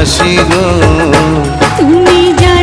হাসি গো তুমি যা